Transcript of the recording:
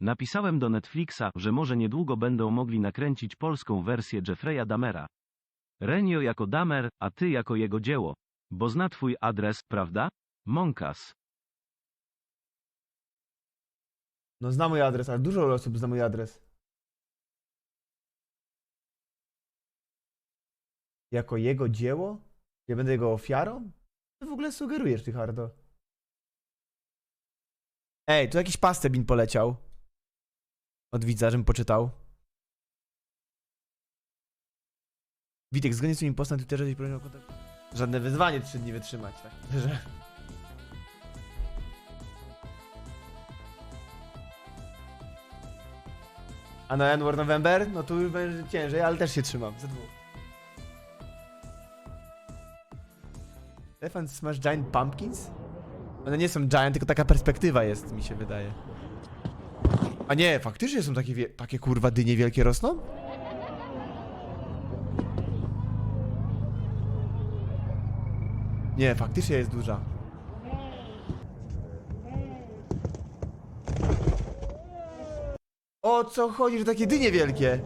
Napisałem do Netflixa, że może niedługo będą mogli nakręcić polską wersję Jeffreya Damera. Renio jako Damer, a ty jako jego dzieło. Bo zna twój adres, prawda? Monkas. No zna mój adres, ale dużo osób zna mój adres. Jako jego dzieło? Ja będę jego ofiarą? Co w ogóle sugerujesz, ty hardo? Ej, tu jakiś pastebin poleciał. Od widza, żebym poczytał. Witek, zgodnie z swoim postem na Twitterze, o kontakt. Żadne wyzwanie trzy dni wytrzymać, tak? Że... A na N-War November? No tu już będzie ciężej, ale też się trzymam. Ze dwóch. Stefan Smash Giant Pumpkins? One nie są giant, tylko taka perspektywa jest, mi się wydaje. A nie, faktycznie są takie, takie kurwa dynie wielkie rosną? Nie, faktycznie jest duża. O co chodzi, że takie dynie wielkie?